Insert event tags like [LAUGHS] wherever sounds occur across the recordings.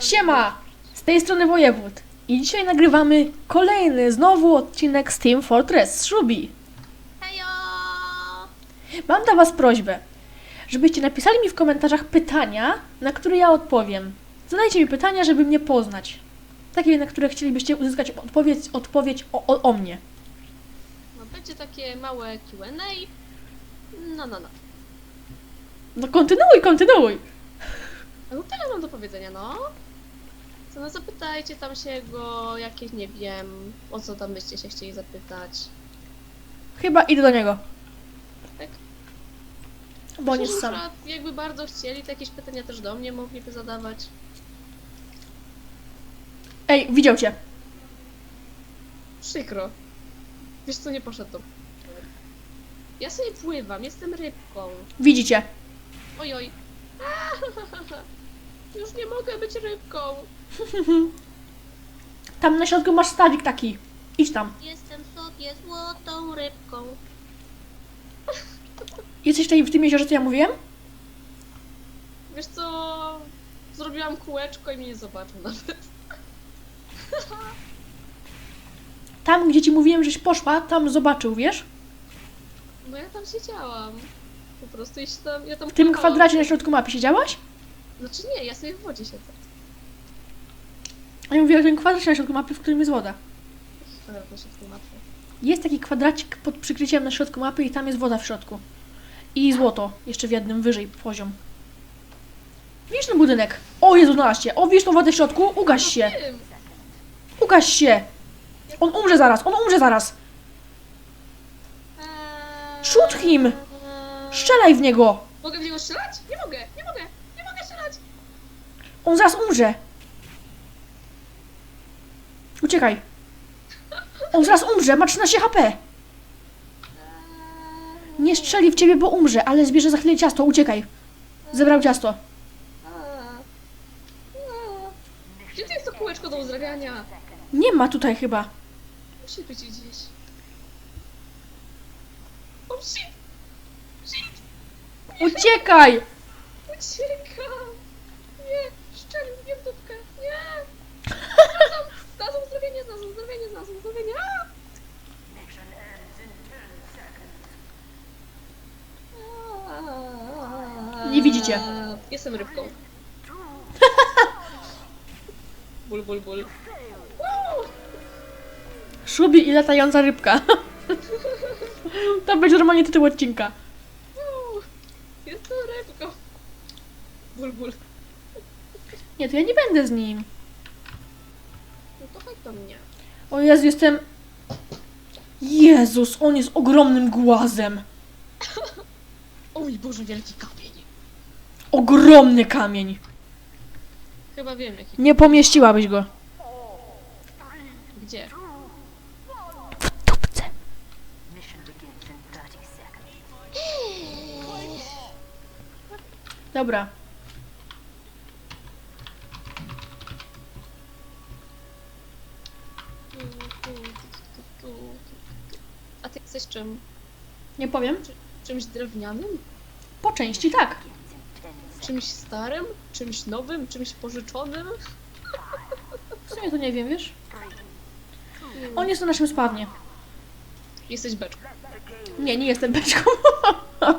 Siema! Z tej strony Wojewód. I dzisiaj nagrywamy kolejny znowu odcinek z Team Fortress Shubi. Hejo! Mam dla Was prośbę, żebyście napisali mi w komentarzach pytania, na które ja odpowiem. Zadajcie mi pytania, żeby mnie poznać. Takie, na które chcielibyście uzyskać odpowiedź, odpowiedź o, o, o mnie. No będzie takie małe Q&A. No, no, no. No kontynuuj, kontynuuj! No tyle mam do powiedzenia, no. Co no zapytajcie tam się go jakieś, nie wiem, o co tam byście się chcieli zapytać. Chyba idę do niego. Tak? Bo jest że sam. Jakby bardzo chcieli, to jakieś pytania też do mnie mogliby zadawać. Ej, widział cię. Przykro. Wiesz co, nie poszedł. Ja sobie pływam, jestem rybką. Widzicie. Oj, oj. [LAUGHS] Już nie mogę być rybką. [LAUGHS] Tam na środku masz stawik taki. Idź tam. Jestem sobie złotą rybką. [LAUGHS] Jesteś tutaj w tym jeziorze, co ja mówiłem? Wiesz co? Zrobiłam kółeczko i mnie nie zobaczył nawet. [LAUGHS] Tam, gdzie ci mówiłem, żeś poszła, tam zobaczył, wiesz? No ja tam siedziałam. Po prostu jeśli tam, ja tam W tym kwadracie na środku mapy siedziałaś? Znaczy nie, ja sobie w wodzie siedzę. A ja mówię o tym kwadracie na środku mapy, w którym jest woda. Kwadrat na środku mapy. Jest taki kwadracik pod przykryciem na środku mapy i tam jest woda w środku. I złoto, jeszcze w jednym wyżej poziom. Widzisz ten budynek? O Jezu, znalazł się. O, widzisz tą wodę w środku? Ugaś się. Tym. Ugaś się. On umrze zaraz, on umrze zaraz. Eee, Shoot him. Strzelaj w niego. Mogę w niego strzelać? Nie mogę, nie. On zaraz umrze. Uciekaj. On zaraz umrze, ma 13 HP. Nie strzeli w ciebie, bo umrze, ale zbierze za chwilę ciasto, uciekaj. Zebrał ciasto. Gdzie to jest to kółeczko do uzdrawiania? Nie ma tutaj chyba. Musi być gdzieś. O shit! Shit! Uciekaj! Uciekam! Widzicie. Jestem rybką. Ból, ból, ból. Szubi i latająca rybka. [LAUGHS] To będzie normalnie tytuł odcinka. Jestem rybką. Ból, ból. Nie, to ja nie będę z nim. No to chodź do mnie. O Jezu, jestem... Jezus, on jest ogromnym głazem. [LAUGHS] O mój Boże, wielki kamień. Ogromny kamień. Chyba wiem jaki. Nie pomieściłabyś go. Gdzie? W dupce. Mission begins in 30 seconds. Dobra. A ty jesteś czym? Nie powiem. Czymś drewnianym? Po części tak. Czymś starym? Czymś nowym? Czymś pożyczonym? W sumie to nie wiem, wiesz? On jest na naszym spawnie. Jesteś beczką. Nie, nie jestem beczką. [LAUGHS]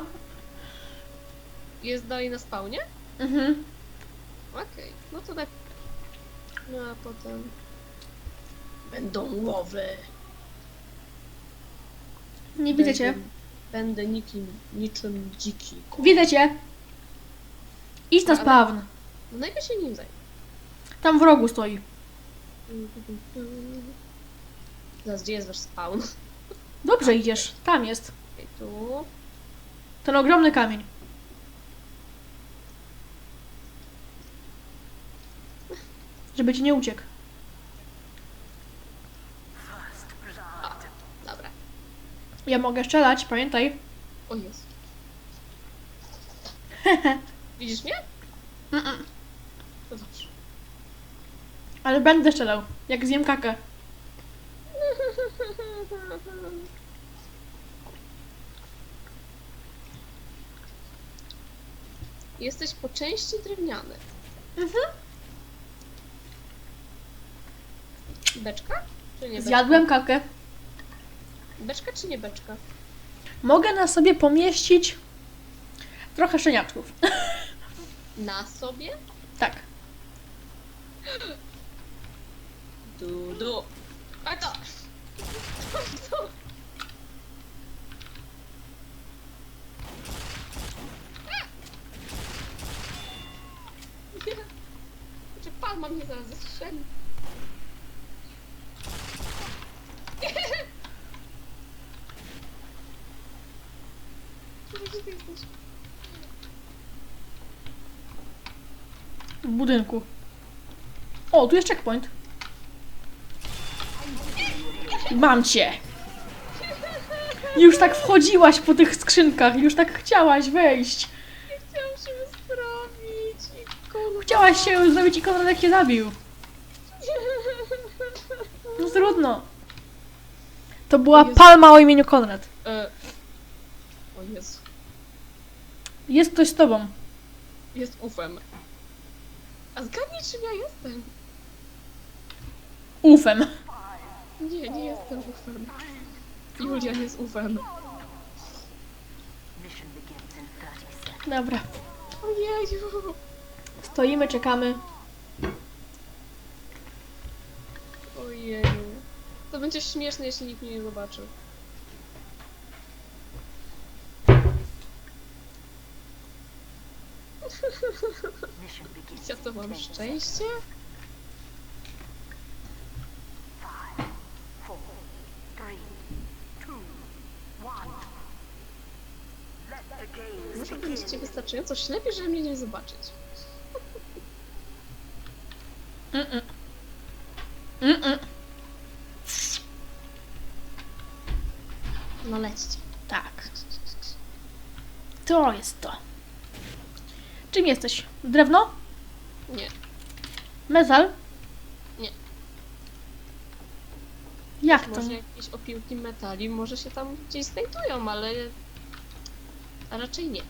Jest dalej na spawnie? mhm. Okej, no to tak. No a potem... Będą łowy. Nie widzę cię. Będę, będę nikim, niczym dziki. Widzę cię. Idź na spawn. No najpierw się nim zajmę. Tam w rogu stoi. Zaraz, gdzie jest wasz spawn? Dobrze idziesz. Tam jest. Okej, tu. Ten ogromny kamień. Żeby ci nie uciekł. Dobra. Ja mogę strzelać, pamiętaj. O jest. [LAUGHS] Widzisz mnie? Mm-mm. To dobrze. Ale będę strzelał. Jak zjem kakę. Jesteś po części drewniany. Mhm. Beczka? Czy nie beczka? Zjadłem kakę. Beczka czy nie beczka? Mogę na sobie pomieścić trochę szczeniaczków. [LAUGHS] Na sobie? tak. Dudu. A to! Czy palma mnie zaraz zastrzeli? Gdzie ty jesteś? W budynku. O, tu jest checkpoint. Mam cię. Już tak wchodziłaś po tych skrzynkach, już tak chciałaś wejść. Chciałam się i kurwa. Chciałaś się zrobić i Konrad jak cię zabił. No trudno. To była Jezu. palma o imieniu Konrad. E. O Jezu. Jest ktoś z tobą. Jest ufem. A zgadnij czym ja jestem? Ufem. Nie, nie jestem ufem. Julia jest ufem. Mission begins in 30 seconds. Dobra. Ojeju. Stoimy, czekamy. Ojeju. To będzie śmieszne, jeśli nikt mnie nie zobaczy. Mission begins Ja to mam 10 seconds. szczęście? Będziecie wystarczająco ślepi, żeby mnie nie zobaczyć. Mm-mm. Mm-mm. No lećcie. Tak. To jest to. Czym jesteś? Drewno? Nie. Metal? Nie. Jak to? Może nie? jakieś opiłki metali, może się tam gdzieś znajdują, ale... A raczej nie.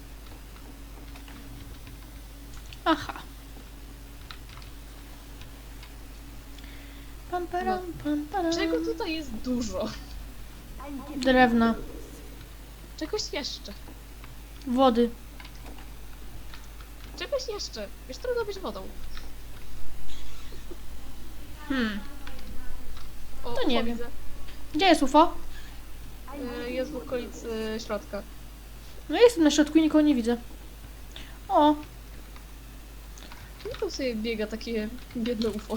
Aha. Pam, param, pam, param. Czego tutaj jest dużo? Drewna. Czegoś jeszcze. Wody. Czegoś jeszcze. Wiesz, trudno być wodą. Hmm. O, To nie UFO wiem. widzę. Gdzie jest UFO? Y, Jest w okolicy środka. No jestem na środku i nikogo nie widzę. O, No to sobie biega takie biedne UFO.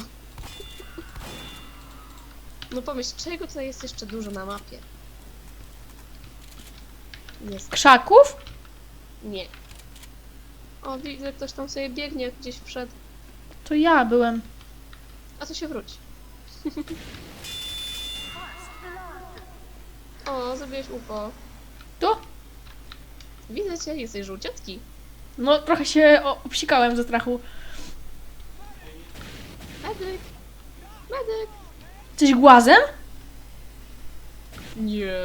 No pomyśl, czego tutaj jest jeszcze dużo na mapie? Jest. krzaków? Nie. O, widzę, ktoś tam sobie biegnie gdzieś przed. To ja byłem. A to się wróć. [LAUGHS] o, zrobiłeś UFO. Tu? Widzę cię, jesteś żółciutki. No, trochę się o- obsikałem ze strachu. Medyk! Medyk! Jesteś głazem? Nie.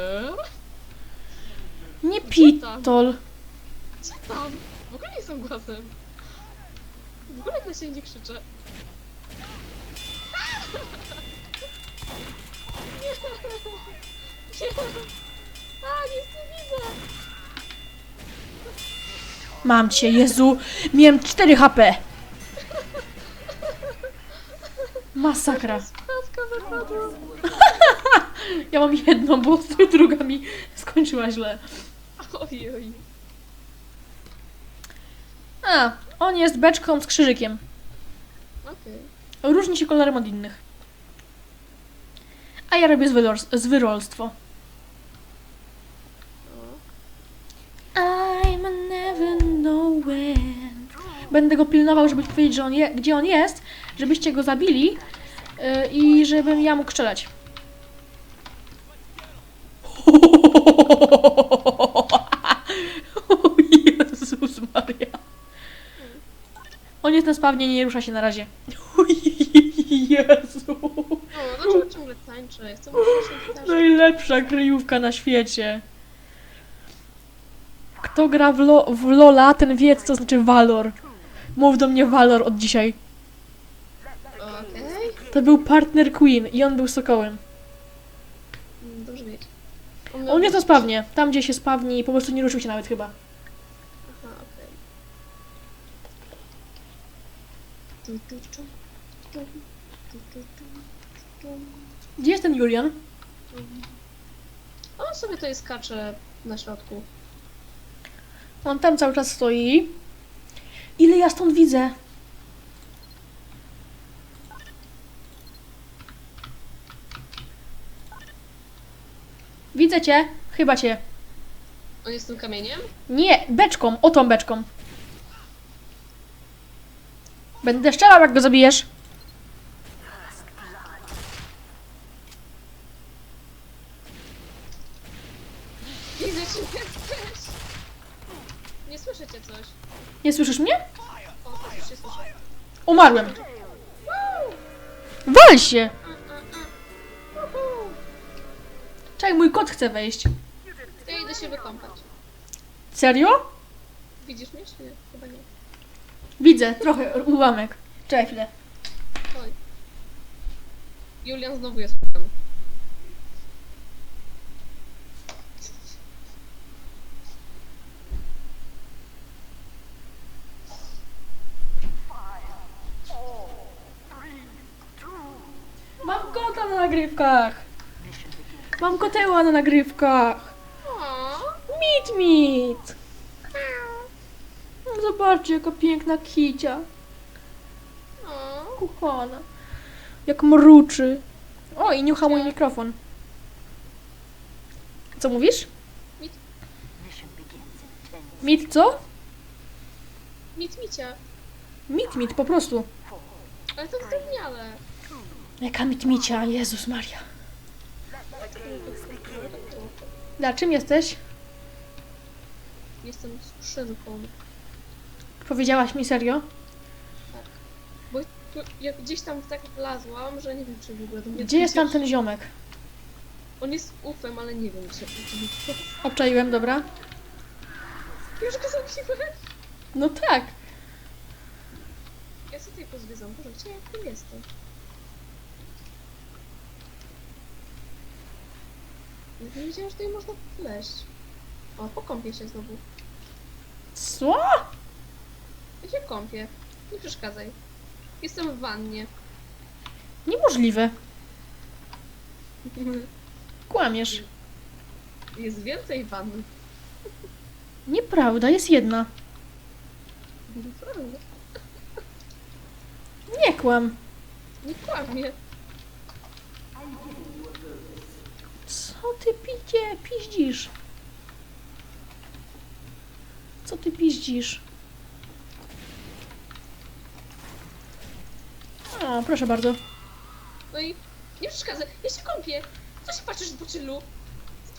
Nie pitol. Co tam? Jestem głosem. W ogóle na siebie nie krzyczę. Nie. Nie. A, nic nie widzę. Mam cię, Jezu. Miałem 4 HP. Masakra. Wypadła. [LAUGHS] Ja mam jedną, bo [LAUGHS] druga mi skończyła źle. A, on jest beczką z krzyżykiem. Okej. Różni się kolorem od innych. A ja robię zwyrol- zwyrolstwo. I'm never. Będę go pilnował, żeby powiedzieć, że on je, gdzie on jest, żebyście go zabili yy, i żebym ja mógł strzelać. [LAUGHS] O Jezus Maria. On jest na spawnie, nie rusza się na razie. [LAUGHS] Jezu. O, dlaczego ciągle tańczę? Chcę mu się tańczyć. Najlepsza kryjówka na świecie. Kto gra w, lo w Lola, ten wie, co to znaczy walor. Mów do mnie walor od dzisiaj. Okej. To był partner Queen i on był sokołem. Mm, Dobrze wiedzieć. On jest na spawnie, tam gdzie się spawni i po prostu nie ruszył się nawet chyba. Aha, okej. Tu, tu, tu, tu, tu, tu, tu, tu. Gdzie jest ten Julian? On sobie tutaj skacze na środku. On tam cały czas stoi. Ile ja stąd widzę? Widzę cię, chyba cię. On jest tym kamieniem? Nie, beczką, o tą beczką. Będę strzelał, jak go zabijesz. Widzę cię! Nie słyszycie coś. Nie słyszysz mnie? O, już się słyszę. Umarłem. Wal się! Czekaj, mój kot chce wejść. Ja idę się wykąpać. Serio? Widzisz mnie, czy nie? Chyba nie. Widzę, trochę ułamek. Czekaj chwilę. Oj. Julian znowu jest problem. Mam kota na nagrywkach. Mam koteła na nagrywkach. Mit. No, Zobaczcie, jaka piękna kicia. Kochana. Jak mruczy. O, i niucha mój mikrofon. Co mówisz? Mit co? Mit micia. Mit, mit, po prostu. Ale to zdrobniale. Jaka mit micia, Jezus Maria. Na czym jesteś? Jestem skrzynką. Powiedziałaś mi serio? Bo tu, ja gdzieś tam tak wlazłam, że nie wiem, czy w ogóle do mnie Gdzie jest tam ten ziomek? On jest ufem, ale nie wiem, czy... Obczaiłem, dobra? Już go zabiłem. No tak. Ja sobie tutaj pozwiedzam. Boże, gdzie ja tu jestem? Nie wiedziałam, że tutaj można wleźć. O, pokąpię się znowu. Co? Ja się kąpię. Nie przeszkadzaj. Jestem w wannie. Niemożliwe. [LAUGHS] Kłamiesz. Jest więcej wann. Nieprawda, jest jedna. Naprawdę. Nie kłam. Nie kłamie. Co ty picie, piździsz? Co ty piździsz? O, proszę bardzo. No i nie przeszkadzaj. Ja się kąpię. Co się patrzysz po czylu?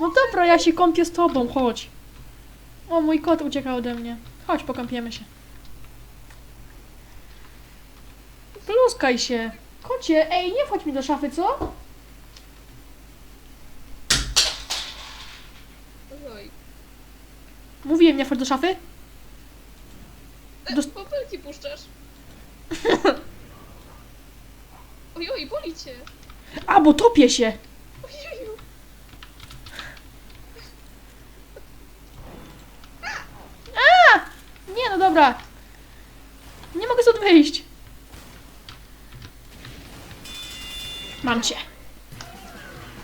No dobra, ja się kąpię z tobą, chodź. O, mój kot ucieka ode mnie. Chodź, pokąpiemy się. Pluskaj się. Kocie, ej, nie wchodź mi do szafy, co? Oj. Mówiłem, nie wchodź do szafy? E, Dos- Popelki puszczasz. [LAUGHS] Oj, oj, boli cię. A, bo topię się. Ojeju. Nie, no dobra. Nie mogę stąd wyjść. Mam cię.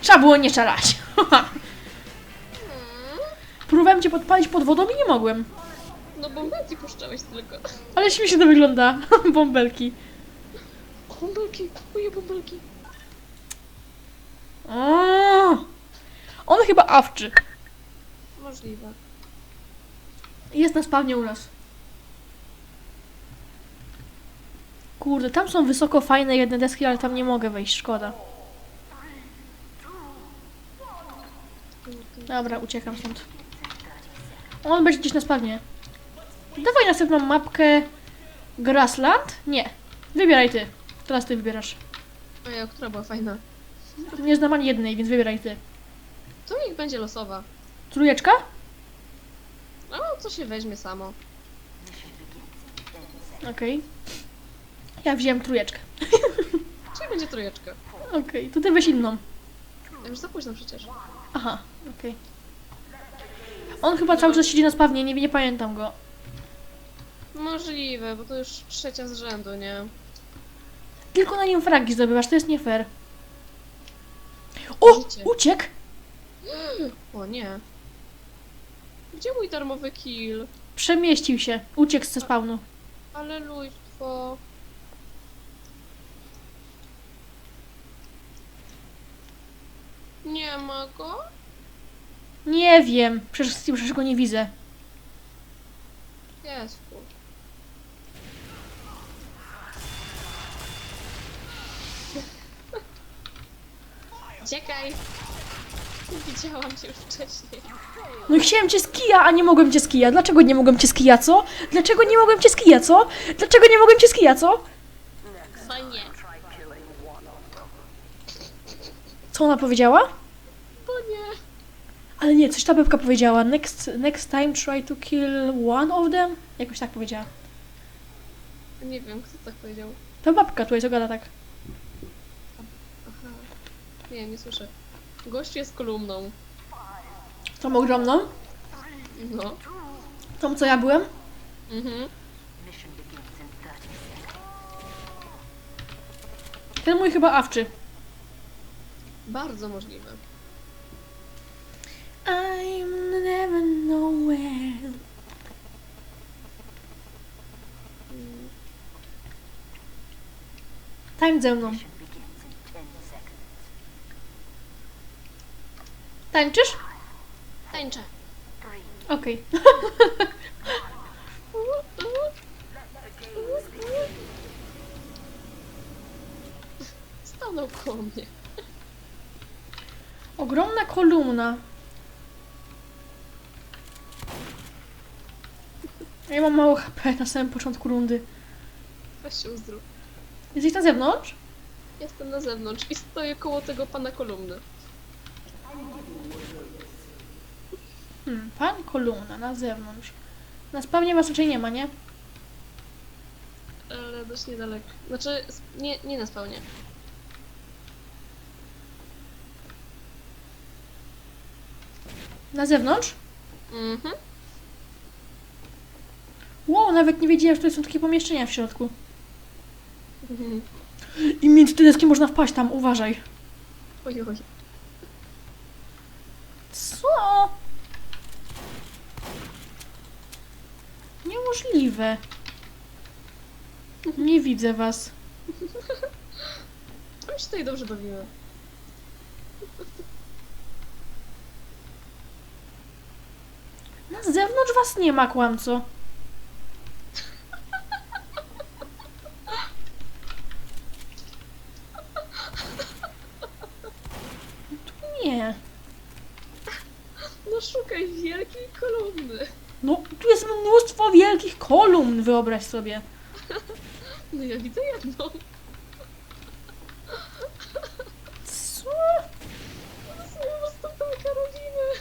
Trzeba było nie czarać. Hmm. [LAUGHS] Próbowałem cię podpalić pod wodą i nie mogłem. No bąbelki puszczałeś tylko. Ale śmiesznie to wygląda. [LAUGHS] Bąbelki. Bąbelki, moje bąbelki. O! On chyba awczy. Możliwe. Jest na spawnie u nas. Kurde, tam są wysoko fajne jedne deski, ale tam nie mogę wejść, szkoda. Dobra, uciekam stąd. On będzie gdzieś na spawnie. Dawaj następną mapkę. Grassland? Nie. Wybieraj ty. Teraz ty wybierasz. Ojej, która była fajna. Nie znam ani jednej, więc wybieraj ty. To niech będzie losowa. Trójeczka? No, co się weźmie samo. Okej. Ja wziąłem trójeczkę. [LAUGHS] Czy Niech będzie trójeczka. Okej, to ty weź inną. Ja już za późno przecież. Aha, okej. On chyba cały czas siedzi na spawnie, nie, nie pamiętam go. Możliwe, bo to już trzecia z rzędu, nie? Tylko na nim fragi zdobywasz, to jest nie fair. O! Życie. Uciekł! O nie. Gdzie mój darmowy kill? Przemieścił się. Uciekł ze spawnu. Alelujstwo. Nie ma go? Nie wiem. Przecież, przecież go nie widzę. Jest tu. Czekaj. Widziałam cię już wcześniej. No chciałem cię z kija, a nie mogłem cię z kija. Dlaczego nie mogłem cię z kija, co? Dlaczego nie mogłem cię z kija, co? Dlaczego nie mogłem cię z kija, co? Bo nie. Co ona powiedziała? Bo nie. Ale nie, coś ta bebka powiedziała. Next, next time try to kill one of them? Jakoś tak powiedziała. Nie wiem, kto tak powiedział. Ta babka tutaj co gada tak. Nie, nie słyszę. Gość jest kolumną. Tą ogromną? No. Tą co ja byłem? Mhm. Mission begins in 30 seconds. Ten mój chyba awczy. Bardzo możliwe. I'm never nowhere. Mm. Tańcz ze mną. Mission begins in 10 seconds. Tańczysz? Tańczę. Okej. Stanął koło mnie. Ogromna kolumna. Ja mam mało HP na samym początku rundy. Weź się uzdrów. Jesteś na zewnątrz? Jestem na zewnątrz i stoję koło tego pana kolumny. Hmm, pan kolumna na zewnątrz. Na spawnie was raczej nie ma, nie? Ale dość niedaleko. Znaczy, nie, nie na spawnie. Na zewnątrz? Mhm. Wow, nawet nie wiedziałem, że to są takie pomieszczenia w środku. Mhm. I między te deski można wpaść tam, uważaj. Oj, oj. Co? Niemożliwe. Nie widzę was. [LAUGHS] My się tutaj dobrze bawimy. Na zewnątrz was nie ma, kłamco. Tu nie. No szukaj wielkiej kolumny. No, tu jest mnóstwo wielkich kolumn, wyobraź sobie. [LAUGHS] No ja widzę jedną. Co? To są po prostu takie robimy.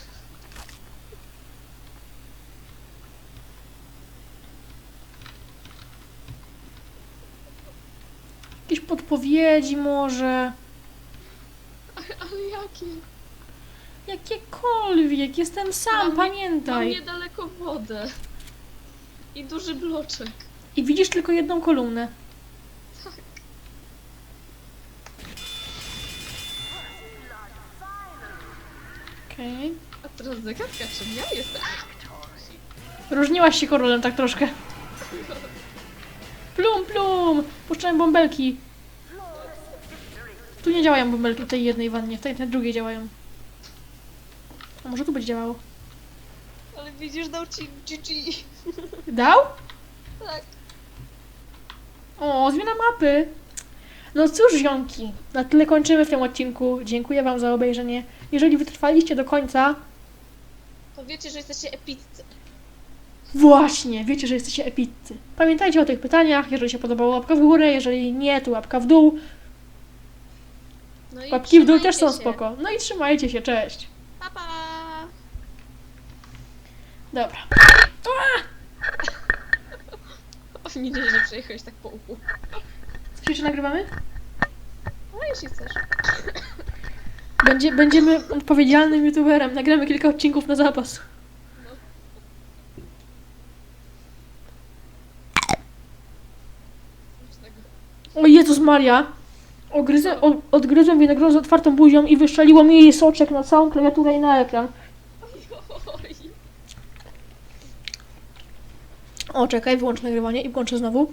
Jakieś podpowiedzi może? Ale, ale jakie? Jakiekolwiek, jestem sam, Mam- pamiętaj. Mam niedaleko wodę. I duży bloczek. I widzisz tylko jedną kolumnę. Tak. Okej. A teraz zagadka, czym ja jestem? Różniłaś się korolem tak troszkę. Plum, plum! Puszczałem bąbelki. Tu nie działają bąbelki w tej jednej wannie, w tej, tej drugiej działają. A może tu będzie działało? Widzisz, dał ci GG. Dał? Tak. O, zmiana mapy. No cóż, ziomki, na tyle kończymy w tym odcinku. Dziękuję wam za obejrzenie. Jeżeli wytrwaliście do końca, To wiecie, że jesteście epiccy. Właśnie, wiecie, że jesteście epiccy. Pamiętajcie o tych pytaniach, jeżeli się podobało łapka w górę, jeżeli nie, to łapka w dół. No i Łapki w dół też są trzymajcie się. spoko. No i trzymajcie się, cześć. Dobra. Nie, nie, nie przejechałeś tak po uchu. Co jeszcze nagrywamy? jeśli chcesz. Będzie, będziemy odpowiedzialnym youtuberem. Nagramy kilka odcinków na zapas. O Jezus Maria! Ogryzę, o, odgryzłem winogron z otwartą buzią i wyszczeliło mi jej soczek na całą klawiaturę i na ekran. Oj. O, czekaj, wyłącz nagrywanie i włączę znowu.